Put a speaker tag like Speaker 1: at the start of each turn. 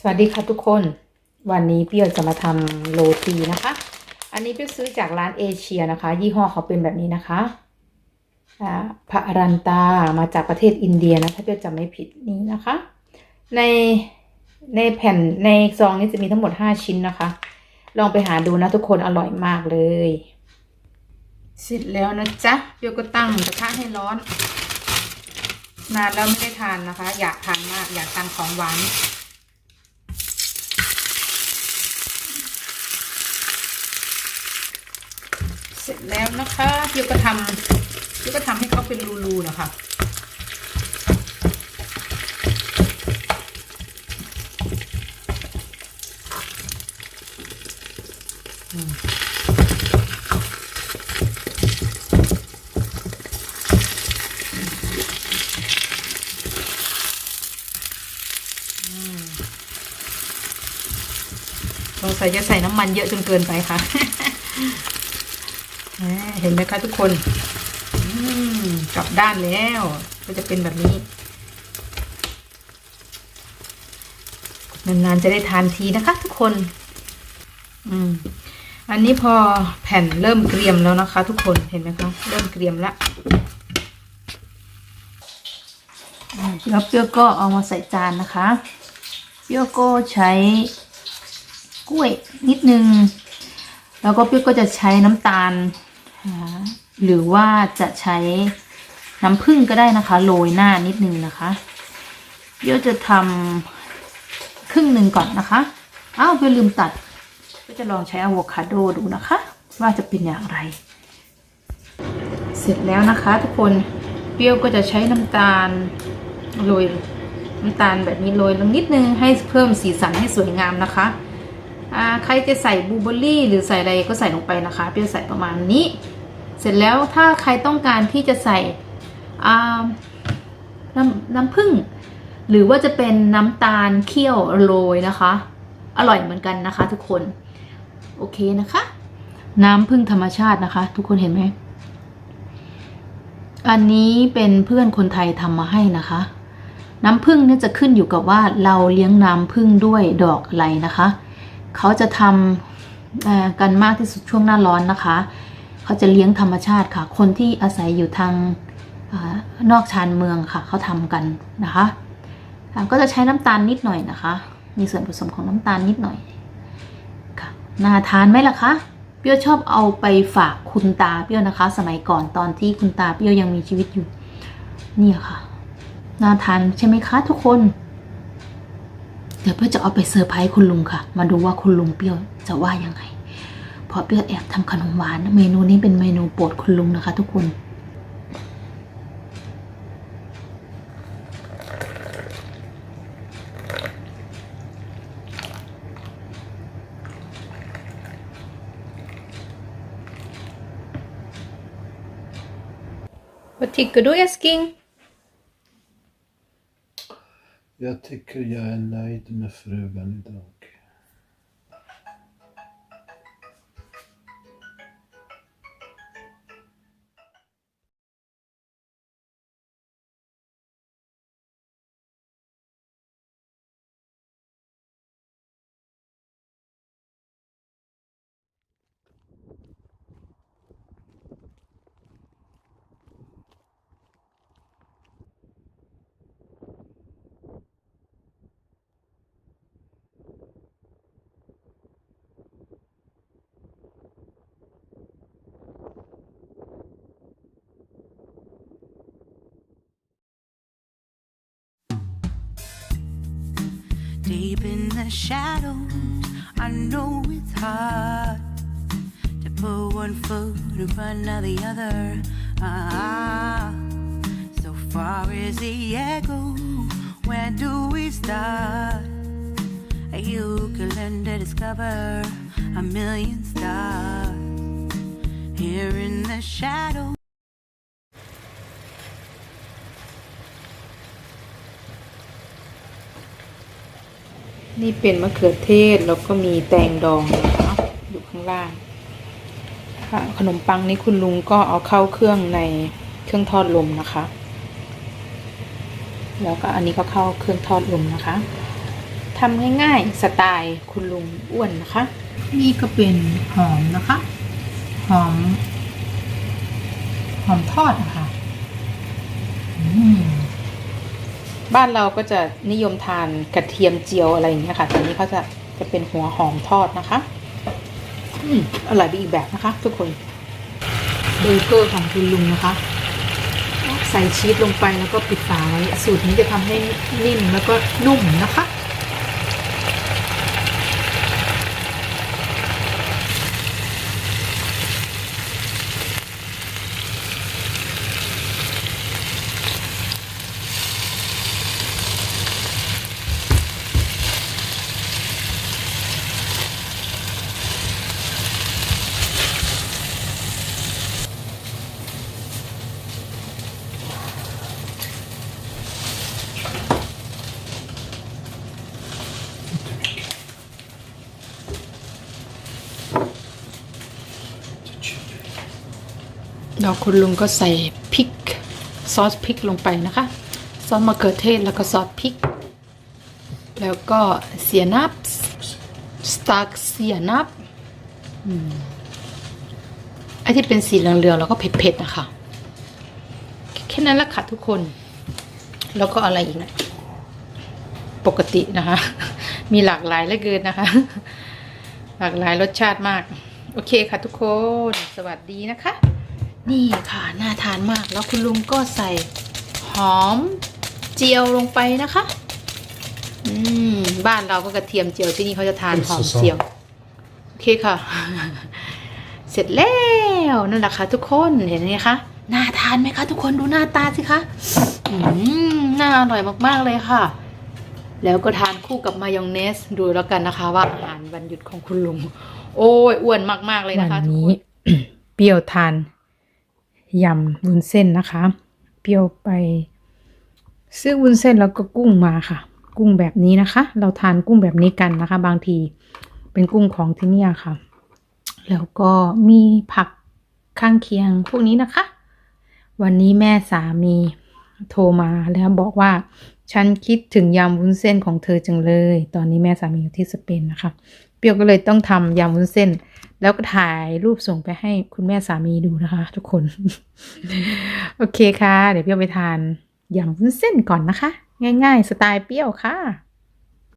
Speaker 1: สวัสดีค่ะทุกคน วันนี้เปียวจะมาทำโรตีนะคะ อันนี้เปียวซื้อจากร้านเอเชียนะคะ ยี่ห้อเขาเป็นแบบนี้นะคะอ่าพระรันตามาจากประเทศอินเดียนะถ้าเปียวจำไม่ผิดนี้นะคะ ในในแผ่นในซองนี้จะมีทั้งหมด 5 ชิ้นนะคะ ลองไปหาดูนะทุกคนอร่อยมากเลย เสร็จแล้วนะจ๊ะเปียวก็ตั้งกระทะให้ร้อน นานแล้วไม่ได้ทานนะคะ อยากทานมากอยากทานของหวาน สร็จแล้วนะคะเดี๋ยก็ทำเดี๋ยก็ทำให้เขาเป็นรูๆนะคะอืมอืมสงสัยจะใส่น้ำมันเยอะจนเกินไปค่ะ เห็นไหมคะทุกคนกลับด้านแล้ว ก็จะเป็นแบบนี้ นานๆจะได้ทานทีนะคะ ทุกคน อืมอันนี้พอแผ่นเริ่มเกรียมแล้วนะคะ ทุกคนเห็นไหมคะเริ่มเกรียมแล้วแล้วเปรี้ยวก็เอามาใส่จานนะคะเปรี้ยวก็ใช้กล้วยนิดนึง แล้วก็เปรี้ยวก็จะใช้น้ำตาล หรือว่าจะใช้น้ำผึ้งก็ได้นะคะ โรยหน้านิดนึงนะคะเปรี้ยวจะทำครึ่งหนึ่งก่อนนะคะอ้าวเปรี้ยลืมตัด ก็จะลองใช้อะโวคาโดดูนะคะ ว่าจะเป็นอย่างไร เสร็จแล้วนะคะ ทุกคนเปรี้ยวก็จะใช้น้ำตาลโรยน้ำตาลแบบนี้โรยลงนิดนึงให้เพิ่มสีสันให้สวยงามนะคะใครจะใส่บลูเบอร์รี่หรือใส่อะไรก็ใส่ลงไปนะคะ เปรี้ยวใส่ประมาณนี้ เสร็จแล้วถ้าใครต้องการที่จะใส่น้ำน้ำผึ้งหรือว่าจะเป็นน้ำตาลเคี่ยวโรยนะคะ อร่อยเหมือนกันนะคะ ทุกคน โอเคนะคะ น้ำพึ่งธรรมชาตินะคะ ทุกคนเห็นไหมอันนี้เป็นเพื่อนคนไทยทำมาให้นะคะ น้ำพึ่งเนี่ยจะขึ้นอยู่กับว่าเราเลี้ยงน้ำพึ่งด้วยดอกอะไรนะคะ เขาจะทำกันมากที่สุดช่วงหน้าร้อนนะคะ เขาจะเลี้ยงธรรมชาติค่ะ คนที่อาศัยอยู่ทางอนอกชานเมืองค่ะเขาทำกันนะคะก็จะใช้น้ำตาลนิดหน่อยนะคะ มีส่วนผสมของน้ำตาลนิดหน่อยค่ะน่าทานไหมล่ะคะเปรี้ยวชอบเอาไปฝากคุณตาเปรี้ยวนะคะ สมัยก่อนตอนที่คุณตาเปรี้ยวยังมีชีวิตอยู่เนี่ยค่ะน่าทานใช่ไหมคะทุกคน เดี๋ยวเปรี้ยวจะเอาไปเซอร์ไพรส์คุณลุงค่ะ มาดูว่าคุณลุงเปรี้ยวจะว่ายังไง เพราะเปรี้ยวแอบทำขนมหวาน เมนูนี้เป็นเมนูโปรดคุณลุงนะคะ ทุกคน Vad tycker du älskling?
Speaker 2: Jag tycker jag är nöjd med frugan idag.
Speaker 3: Deep in the shadows, I know it's hard to put one foot in front of the other. Ah, so far is the echo. Where do we start? You can learn to discover a million stars here in the shadows.
Speaker 1: นี่เป็นมะเขือเทศแล้วก็มีแตงดองนะคะอยู่ข้างล่างค่ะขนมปังนี้คุณลุงก็เอาเข้าเครื่องในเครื่องทอดลมนะคะ แล้วก็อันนี้ก็เข้าเครื่องทอดลมนะคะทำง่ายๆสไตล์คุณลุงอ้วนนะคะ นี่ก็เป็นหอมนะคะ หอม หอมทอดนะคะ บ้านเราก็จะนิยมทานกระเทียมเจียวอะไรอย่างเงี้ยค่ะแต่นี้เขาจะจะเป็นหัวหอมทอดนะคะ อืมอร่อยไปอีกแบบนะคะ ทุกคนเบอร์เกอร์ของคุณลุงนะคะ ใส่ชีสลงไปแล้วก็ปิดฝาไว้สูตรนี้จะทำให้นิ่มแล้วก็นุ่มนะคะ แล้วคุณลุงก็ใส่พริกซอสพริกลงไปนะคะ ซอสมะเขือเทศแล้วก็ซอสพริก แล้วก็เสียนับสตาร์กเสียนับอืมไอที่เป็นสีเหลืองๆแล้วก็เผ็ดๆนะคะ แค่นั้นละค่ะทุกคน แล้วก็อะไรอีกนะปกตินะคะ มีหลากหลายเหลือเกินนะคะ หลากหลายรสชาติมาก โอเคค่ะทุกคน สวัสดีนะคะ นี่ค่ะ น่าทานมากแล้วคุณลุงก็ใส่หอมเจียวลงไปนะคะ อืม บ้านเราก็กระเทียมเจียวที่นี่เขาจะทานหอมเจียว โอเคค่ะ เสร็จแล้วนั่นแหละค่ะทุกคนเห็นไหมคะน่าทานไหมคะ ทุกคนดูหน้าตาสิคะอืมน่าอร่อยมากๆเลยค่ะ แล้วก็ทานคู่กับมายองเนสดูแล้วกันนะคะ ว่าอาหารวันหยุดของคุณลุง โอ้ยอ้วนมากๆเลยนะคะ
Speaker 4: วัน
Speaker 1: ทุก
Speaker 4: นี้
Speaker 1: คน
Speaker 4: เปรี้ยวทาน ยำวุ้นเส้นนะคะ เปรี้ยวไปซื้อวุ้นเส้นแล้วก็กุ้งมาค่ะ กุ้งแบบนี้นะคะ เราทานกุ้งแบบนี้กันนะคะ บางทีเป็นกุ้งของที่เนี่ยค่ะ แล้วก็มีผักข้างเคียงพวกนี้นะคะ วันนี้แม่สามี โทรมาแล้วบอกว่า ฉันคิดถึงยำวุ้นเส้นของเธอจังเลย ตอนนี้แม่สามีอยู่ที่สเปนนะคะ เปรี้ยวก็เลยต้องทำยำวุ้นเส้น แล้วก็ถ่ายรูปส่งไปให้คุณแม่สามีดูนะคะ ทุกคน โอเคค่ะ เดี๋ยวเปรี้ยวไปทานยำวุ้นเส้นก่อนนะคะ ง่าย ๆ สไตล์เปรี้ยวค่ะ